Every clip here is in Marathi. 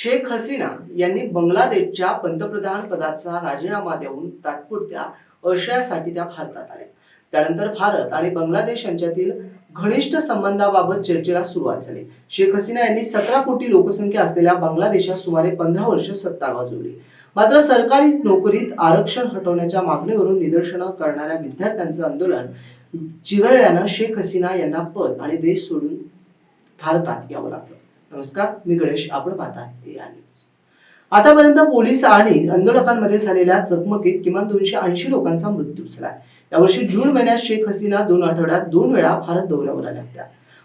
शेख हसीना यांनी बांगलादेशच्या पंतप्रधान पदाचा राजीनामा देऊन तात्पुरत्या आशयासाठी त्या भारतात आल्या. त्यानंतर भारत आणि बांगलादेश यांच्यातील घनिष्ठ संबंधाबाबत चर्चेला सुरुवात झाली. शेख हसीना यांनी सतरा कोटी लोकसंख्या असलेल्या बांगलादेशात सुमारे पंधरा वर्ष सत्ता गाजवली. मात्र सरकारी नोकरीत आरक्षण हटवण्याच्या मागणीवरून निदर्शनं करणाऱ्या विद्यार्थ्यांचं आंदोलन चिघळल्यानं शेख हसीना यांना पद आणि देश सोडून भारतात यावं लागलं. नमस्कार मी गणेश. आपण पाहता आतापर्यंत पोलीस आणि आंदोलकांमध्ये झालेल्या चकमकीत किमान दोनशे ऐंशी लोकांचा मृत्यू झाला. यावर्षी जून महिन्यात शेख हसीना दोन आठवड्यात दोन वेळा भारत दौऱ्यावर आल्या होत्या.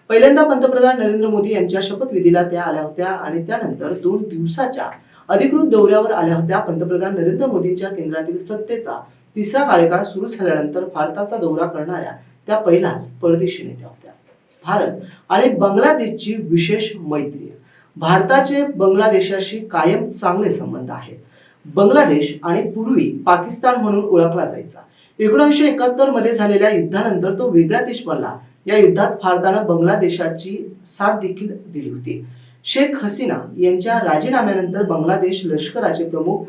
पहिल्यांदा पंतप्रधान नरेंद्र मोदी यांच्या शपथविधीला त्या आल्या होत्या आणि त्यानंतर दोन दिवसाच्या अधिकृत दौऱ्यावर आल्या होत्या. पंतप्रधान नरेंद्र मोदींच्या केंद्रातील सत्तेचा तिसरा कार्यकाळ सुरू झाल्यानंतर भारताचा दौरा करणाऱ्या त्या पहिल्याच परदेशी नेत्या होत्या. भारत आणि बांगलादेशची विशेष मैत्री. आहे. भारताचे बांगलादेशाशी कायम चांगले संबंध आहेत. बांगलादेश आणि पूर्वी पाकिस्तान म्हणून ओळखला जायचा. एकोणीसशे एकाहत्तरमध्ये झालेल्या युद्धानंतर तो वेगळा देश बनला. या युद्धात भारतानं बांगलादेशाची साथ देखील दिली होती. शेख हसीना यांच्या राजीनाम्यानंतर बांगलादेश लष्कराचे प्रमुख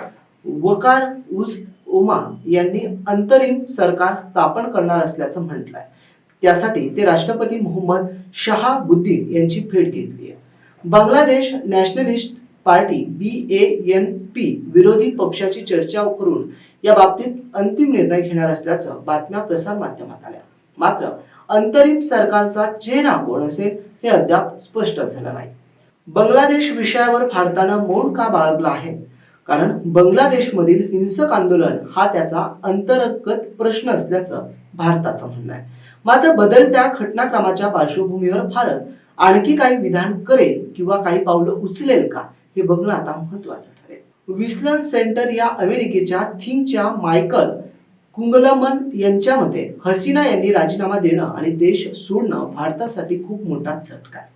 वकार उज ओमा यांनी अंतरिम सरकार स्थापन करणार असल्याचं म्हटलंय. त्यासाठी ते राष्ट्रपती मोहम्मद शहाबुद्दीन यांची भेट घेतली आहे. Bangladesh nationalist party B A N P विरोधी पक्षाची चर्चा करून या बाबतीत अंतिम निर्णय घेणार असल्याचं बातम्या प्रसार माध्यमात आल्या. मात्र अंतरिम सरकारचा चेहरा कोण असेल हे अद्याप स्पष्ट झालं नाही. बांगलादेश विषयावर भारतानं मौन का बाळगलं आहे? कारण बांगलादेशमधील हिंसक आंदोलन हा त्याचा अंतर्गत प्रश्न असल्याचं भारताचं म्हणणं आहे. मात्र बदलत्या घटनाक्रमाच्या पार्श्वभूमीवर भारत आणखी काही विधान करेल किंवा काही पावलं उचलेल का हे बघणं आता महत्वाचं ठरेल. विस्लन सेंटर या अमेरिकेच्या थिंगच्या मायकल कुंगलमन यांच्या मते हसीना यांनी राजीनामा देणं आणि देश सोडणं भारतासाठी खूप मोठा झटका आहे.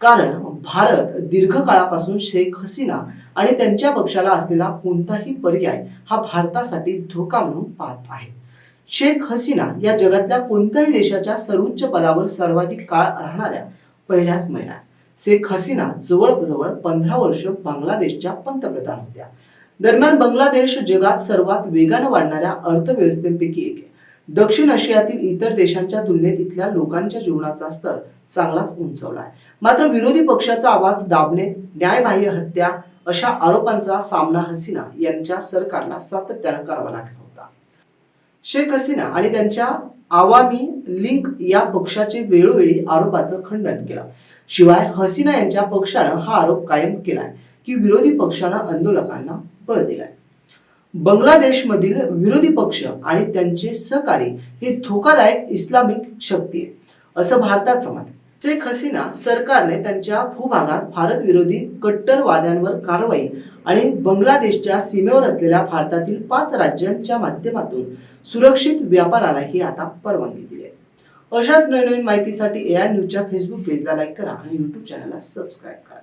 कारण भारत दीर्घकाळापासून शेख हसीना आणि त्यांच्या पक्षाला असलेला कोणताही पर्याय हा भारतासाठी धोका म्हणून पाहत आहे. शेख हसीना या जगातल्या कोणत्याही देशाच्या सर्वोच्च पदावर सर्वाधिक काळ राहणाऱ्या पहिल्याच महिला. शेख हसीना जवळजवळ पंधरा वर्ष बांगलादेशच्या पंतप्रधान होत्या. दरम्यान बांगलादेश जगात सर्वात वेगानं वाढणाऱ्या अर्थव्यवस्थेपैकी एक आहे. दक्षिण आशियातील इतर देशांच्या तुलनेत इथल्या लोकांच्या जीवनाचा स्तर चांगलाच उंचवला आहे. मात्र विरोधी पक्षाचा आवाज दाबणे न्यायबाह्य हत्या अशा आरोपांचा सामना हसीना यांच्या सरकारला सातत्यानं करावा लागला. शेख हसीना आणि त्यांच्या आवामी लिंक या पक्षाचे वेळोवेळी आरोपाचं खंडन केलं. शिवाय हसीना यांच्या पक्षानं हा आरोप कायम केलाय की विरोधी पक्षानं आंदोलकांना बळ दिलाय. बांगलादेशमधील विरोधी पक्ष आणि त्यांचे सहकारी हे धोकादायक इस्लामिक शक्ती आहे असं भारताचं मत शेख हसीना सरकारने त्यांच्या भूभागात भारत विरोधी कट्टरवाद्यांवर कारवाई आणि बांगलादेशच्या सीमेवर असलेल्या भारतातील पाच राज्यांच्या माध्यमातून सुरक्षित व्यापारालाही आता परवानगी दिली आहे. अशाच नवनवीन माहितीसाठी ए आय न्यूजच्या फेसबुक पेजला लाईक करा आणि युट्यूब चॅनलला सबस्क्राईब करा.